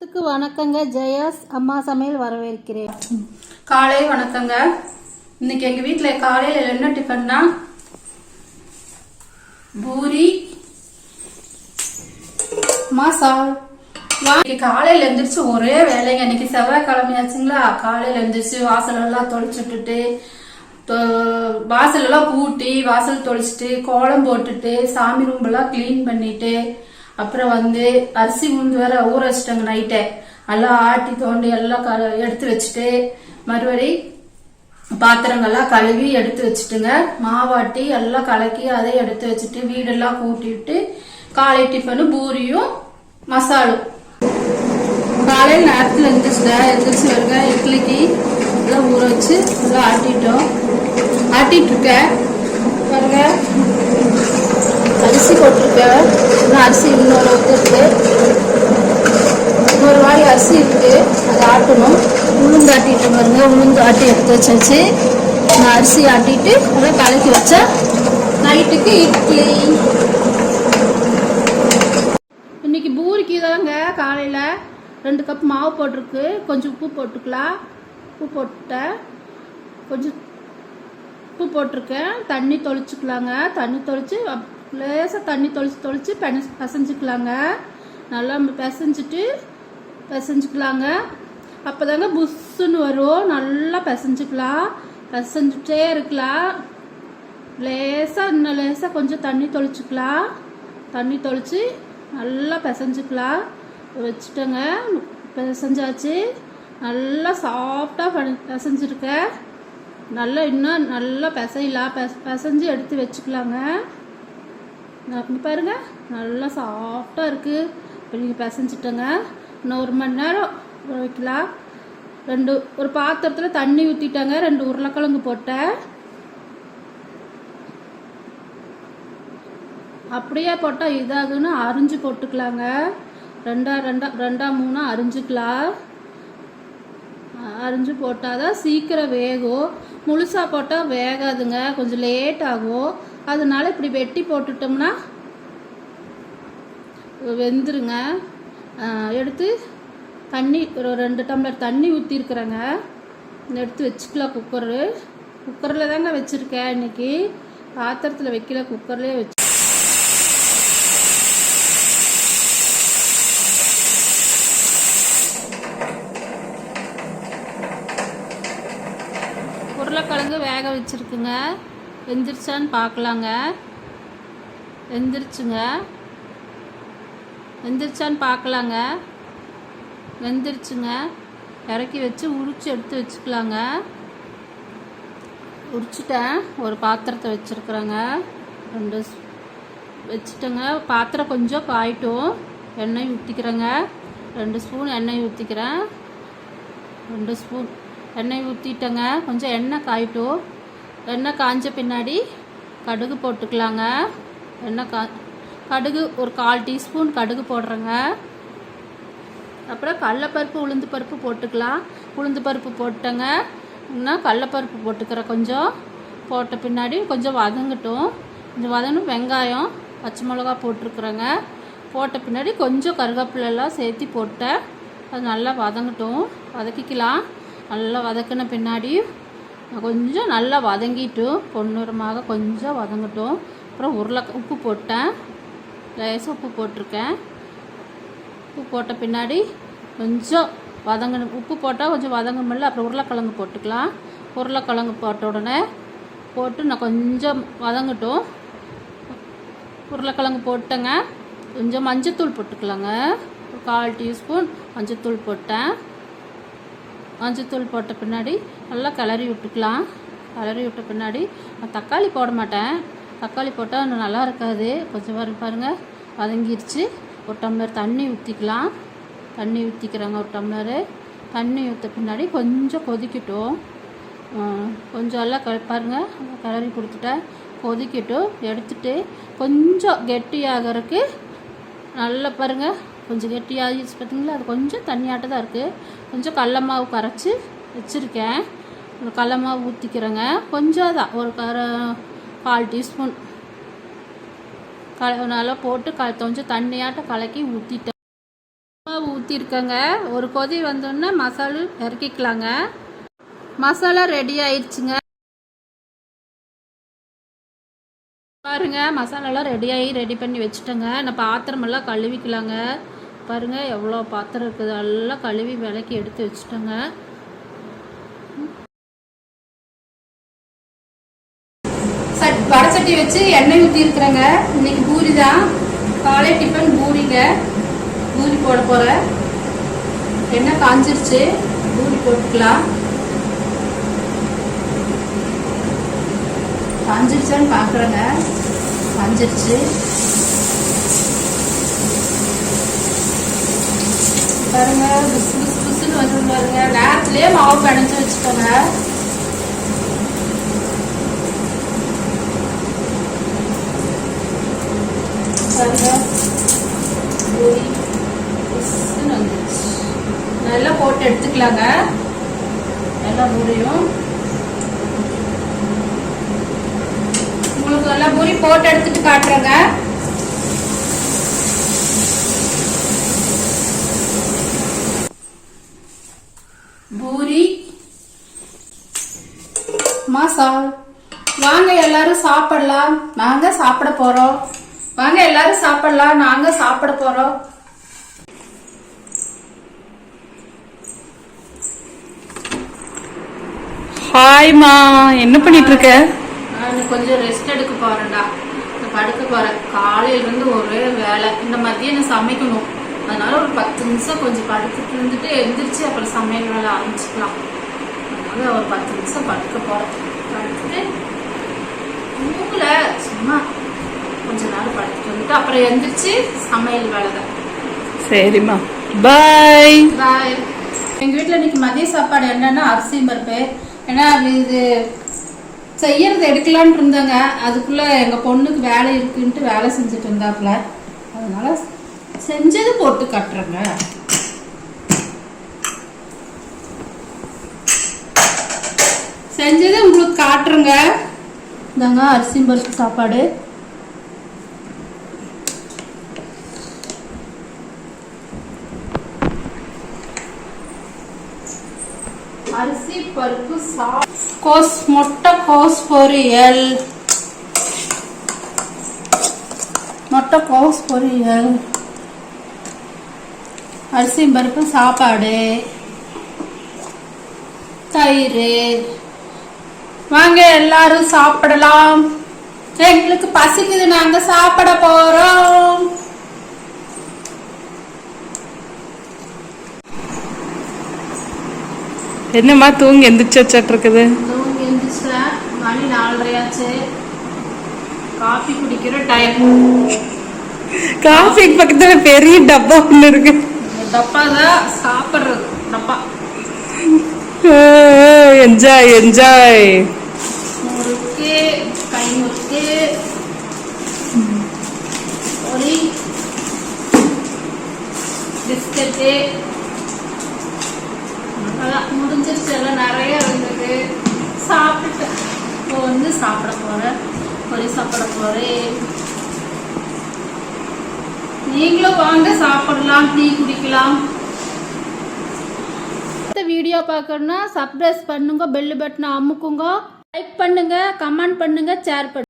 க்கு வணக்கங்க. ஜெயாஸ் அம்மா சமையல் வரவேற்கிறேன். காலை வணக்கங்க. இன்னைக்கு எங்க வீட்டில் காலையில் என்ன டிஃபன்னா? பூரி மசால். இன்னைக்கு காலையில எந்திரிச்சு ஒரே வேலைங்க. இன்னைக்கு செவ்வாய்க்கிழமையாச்சுங்களா? காலையில எந்திரிச்சு வாசல் எல்லாம் தொளிச்சுட்டுட்டு தொ- வாசல் எல்லாம் கூட்டி வாசல் தொளிச்சுட்டு கோலம் போட்டுட்டு சாமி ரூம் எல்லாம் கிளீன் பண்ணிட்டு அப்புறம் வந்து அரிசி உளுந்து வேற ஊற வச்சிட்டாங்க நைட்டே எல்லாம் ஆட்டி தோண்டி எல்லாம் க- எடுத்து வச்சுட்டு மறுபடி பாத்திரங்கள்லாம் கழுவி எடுத்து வச்சுட்டுங்க. மாவாட்டி எல்லாம் கலக்கி அதை எடுத்து வச்சுட்டு வீடெல்லாம் கூட்டிட்டு காலை டிஃபனு பூரியும் மசாலும். காலையில் நேரத்தில் எழுந்திரிச்சிட்டேன் எழுந்திரிச்சு வருங்க இட்லிக்கு எல்லாம் ஊற வச்சு எல்லாம் ஆட்டிட்டோம். ஆட்டிட்டு இருக்க. பாருங்க அரிசி போட்டிருக்கேன். இன்னும் அரிசி இன்னொரு இது இருக்குது இன்னொரு வாடி அரிசி இருக்குது அதை ஆட்டணும். உளுந்து ஆட்டிட்டு பாருங்க. உளுந்து ஆட்டி எடுத்து வச்சாச்சு. நான் அரிசி ஆட்டிட்டு அதை கலக்கி வச்சா நைட்டுக்கு இட்லி. இன்னைக்கு பூரிக்கு தாங்க காலையில் ரெண்டு கப் மாவு போட்டிருக்கு. கொஞ்சம் உப்பு போட்டுக்கலாம். உப்பு போட்டுட்டேன். கொஞ்சம் உப்பு போட்டிருக்கேன். தண்ணி தொளிச்சுக்கலாங்க. தண்ணி தொளிச்சு லேசாக தண்ணி தொளிச்சு தொளிச்சு பென பிசைஞ்சுக்கலாங்க. நல்லா பிசைஞ்சிட்டு பிசைஞ்சுக்கலாங்க. அப்போ தாங்க புஷ்ஷுன்னு வரும். நல்லா பிசைஞ்சுக்கலாம். பிசைஞ்சுட்டே இருக்கலாம். லேசாக இன்னும் லேசாக கொஞ்சம் தண்ணி தொளிச்சுக்கலாம். தண்ணி தொளிச்சு நல்லா பிசைஞ்சுக்கலாம். வச்சுட்டேங்க. பிசைஞ்சாச்சு. நல்லா சாஃப்டாக பண்ணி பிசைஞ்சிருக்கேன் நல்லா இன்னும் நல்லா பிசையலாம். பெச பிசைஞ்சு எடுத்து வச்சுக்கலாங்க. இங்க பாருங்க. நல்லா சாஃப்டாக இருக்குது இப்போ நீங்கள் பிசைஞ்சிட்டேங்க. இன்னும் ஒரு மணி நேரம் வைக்கலாம். ரெண்டு ஒரு பாத்திரத்தில் தண்ணி ஊற்றிட்டேங்க ரெண்டு உருளைக்கிழங்கு போட்டேன். அப்படியே போட்டால் இதாகுன்னு அரிஞ்சு போட்டுக்கலாங்க. ரெண்டா ரெண்டா ரெண்டா மூணா அரிஞ்சுக்கலாம். அரிஞ்சு போட்டால் தான் சீக்கிரம் வேகும். முழுசாக போட்டால் வேகாதுங்க. கொஞ்சம் லேட் ஆகும். அதனால இப்படி வெட்டி போட்டுட்டோம்னா வெந்துருங்க. எடுத்து தண்ணி ஒரு ரெண்டு டம்ளர் தண்ணி ஊற்றிருக்குறேங்க எடுத்து வச்சுக்கலாம் குக்கரு. குக்கரில் தாங்க வச்சுருக்கேன் இன்னைக்கு. பாத்திரத்தில் வைக்கல குக்கர்லேயே வச்சு உருளைக்கிழங்கு வேக வச்சுருக்குங்க. வெந்துருச்சான்னு பார்க்கலாங்க. வெந்துருச்சுங்க வெந்துருச்சான்னு பார்க்கலாங்க. வெந்துருச்சுங்க இறக்கி வச்சு உரிச்சு எடுத்து வச்சுக்கலாங்க. உரிச்சிட்டேன். ஒரு பாத்திரத்தை வச்சுருக்குறேங்க. ரெண்டு வச்சுட்டேங்க. பாத்திரம் கொஞ்சம் காயிட்டும். எண்ணெய் ஊற்றிக்கிறேங்க ரெண்டு ஸ்பூன் எண்ணெய் ஊற்றிக்கிறேன் ரெண்டு ஸ்பூன் எண்ணெய் ஊற்றிட்டேங்க கொஞ்சம் எண்ணெய் காயிட்டும். எண்ணெய் காஞ்ச பின்னாடி கடுகு போட்டுக்கலாங்க. எண்ணெய் கா கடுகு ஒரு கால் டீஸ்பூன் கடுகு போடுறேங்க. அப்புறம் கடலப்பருப்பு உளுந்து பருப்பு போட்டுக்கலாம். உளுந்து பருப்பு போட்டேங்க. இன்னும் கடலப்பருப்பு போட்டுக்கிறேன் கொஞ்சம். போட்ட பின்னாடி கொஞ்சம் வதங்கட்டும். கொஞ்சம் வதங்கணும். வெங்காயம் பச்சை மிளகா போட்டிருக்குறேங்க. போட்ட பின்னாடி கொஞ்சம் கருவேப்பிலெல்லாம் சேர்த்து போட்டேன். அது நல்லா வதங்கட்டும். வதக்கிக்கலாம். நல்லா வதக்கின பின்னாடி கொஞ்சம் நல்லா வதங்கிட்டும் பொன்னுரமாக கொஞ்சம் வதங்கட்டும். அப்புறம் உருளை உப்பு போட்டேன். லேசாக உப்பு போட்டிருக்கேன். உப்பு போட்ட பின்னாடி கொஞ்சம் வதங்கணும். உப்பு போட்டால் கொஞ்சம் வதங்கமில்ல அப்புறம் உருளைக்கிழங்கு போட்டுக்கலாம். உருளைக்கிழங்கு போட்ட உடனே போட்டு நான் கொஞ்சம் வதங்கட்டும். உருளைக்கிழங்கு போட்டேங்க. கொஞ்சம் மஞ்சத்தூள் போட்டுக்கலாங்க. ஒரு கால் டீஸ்பூன் மஞ்சத்தூள் போட்டேன். மஞ்சத்தூள் போட்ட பின்னாடி நல்லா கிளறி விட்டுக்கலாம். கிளறி விட்ட பின்னாடி நான் தக்காளி போட மாட்டேன். தக்காளி போட்டால் இன்னும் நல்லா இருக்காது. கொஞ்சம் பாரு பாருங்கள் வதங்கிருச்சு. ஒரு டம்ளர் தண்ணி ஊற்றிக்கலாம் தண்ணி ஊற்றிக்கிறாங்க ஒரு டம்ளரு. தண்ணி ஊற்ற பின்னாடி கொஞ்சம் கொதிக்கட்டும். கொஞ்சம் எல்லாம் க பாருங்கள் கிளறி கொடுத்துட்டேன். கொதிக்கட்டும். எடுத்துட்டு கொஞ்சம் கெட்டியாகிறதுக்கு நல்லா பாருங்கள் கொஞ்சம் கெட்டியாகிடுச்சு பார்த்தீங்களா அது கொஞ்சம் தண்ணியாட்ட தான் இருக்குது கொஞ்சம் கடல மாவு கரைச்சி வச்சுருக்கேன். ஒரு கடல மாவு ஊற்றிக்கிறேங்க கொஞ்சம் தான் ஒரு கர கால் டீஸ்பூன். கல நல்லா போட்டு க கொஞ்சம் தண்ணியாட்ட கலக்கி ஊற்றிட்டேன் மாவு ஊற்றிருக்கேங்க ஒரு கொதி வந்தோடனே மசாலா இறக்கிக்கலாங்க. மசாலா ரெடி ஆயிடுச்சுங்க பாருங்க மசாலாலாம் ரெடி ஆகி ரெடி பண்ணி வச்சுட்டேங்க. நான் பாத்திரமெல்லாம் கழுவிக்கலாங்க. பாருங்க எவ்வளோ பாத்திரம் இருக்குது. எல்லாம் கழுவி விளக்கி எடுத்து வச்சுட்டோங்க. சட் வடச்சட்டி வச்சு எண்ணெய் ஊற்றி இருக்கிறேங்க. இன்னைக்கு பூரி தான். காலை டிஃபன் பூரிங்க. பூரி போட போகிறேன் எண்ணெய் காஞ்சிருச்சு. பூரி போட்டுக்கலாம். காஞ்சிருச்சான்னு பார்க்குறேங்க காஞ்சிருச்சு. பாருங்க புசு புசு புசுன்னு வந்து பாருங்க. நேரத்துலேயே மாவு பிணைஞ்சு வச்சுக்கோங்க. பாருங்க. புசுன்னு நல்லா போட்டு எடுத்துக்கலாங்க. நல்லா பூரியும் உங்களுக்கு நல்லா பூரி போட்டு எடுத்துட்டு காட்டுறேங்க பூரி மசால் வாங்க எல்லாரும் சாப்பிடலாம். நாங்க சாப்பிட போறோம். வாங்க எல்லாரும் சாப்பிடலாம். நாங்க சாப்பிட போறோம். ஹாய்மா என்ன பண்ணிட்டு இருக்க நான் கொஞ்சம் ரெஸ்ட் எடுக்க போறேன்டா. படுக்க போறேன் காலையில இருந்து ஒரே வேலை. இந்த மதியம் சமைக்கணும். அதனால ஒரு பத்து நிமிஷம் கொஞ்சம் படுத்துட்டு இருந்துட்டு எந்திரிச்சு அப்புறம் சமையல் வேலை ஆரம்பிச்சுக்கலாம். அதனால ஒரு பத்து நிமிஷம் படுக்க போறேன் படுத்துட்டு தூங்கல சும்மா கொஞ்ச நேரம் படுத்துட்டு வந்துட்டு அப்புறம் எந்திரிச்சு சமையல் வேலை தான். சரிம்மா. பாய் பாய் எங்க வீட்ல இன்னைக்கு மதிய சாப்பாடு என்னன்னா அரிசி பருப்பு. ஏன்னா இது செய்யறது எடுக்கலான்ட்டு இருந்தாங்க. அதுக்குள்ள எங்க பொண்ணுக்கு வேலை இருக்குன்ட்டு வேலை செஞ்சுட்டு இருந்தாப்புல. அதனால செஞ்சது போட்டு கட்டுறேங்க. செஞ்சது காட்டுருங்க இந்தாங்க அரிசி பருப்பு சாப்பாடு. அரிசி பருப்பு சா கோஸ் முட்டை கோஸ் பொரியல். முட்டை கோஸ் பொரியல். அரிசி பருப்பு சாப்பாடு. தயிர். வாங்க எல்லாரும் சாப்பிடலாம். எங்களுக்கு பசிக்குது நாங்க சாப்பிட போறோம். என்னம்மா தூங்கி எந்திரிச்சு வச்சிட்டு இருக்குது தூங்கி எழுந்திரிச்சிட்டேன் மணி நாலரையாச்சு. காஃபி குடிக்கிற டைம் காஃபி பக்கத்துல பெரிய டப்பா ஒண்ணு இருக்கு. டப்பா தான் சாப்பிட்றது டப்பா. என்ஜாய் என்ஜாய் முறுக்கு கை முறுக்கு பொரி பிஸ்கட்டு. அதான் முடிஞ்சிருச்சு. எல்லாம் நிறைய இருந்தது. சாப்பிட்டு இப்போ வந்து சாப்பிட போறேன். பொரி சாப்பிட போறேன். நீங்களும் வாங்க சாப்பிடலாம். டீ குடிக்கலாம். வீடியோ பார்க்கணும்னா சப்ஸ்கிரைப் பண்ணுங்க பெல் பட்டனை அமுக்குங்க. லைக் பண்ணுங்க கமெண்ட் பண்ணுங்க ஷேர் பண்ணுங்க.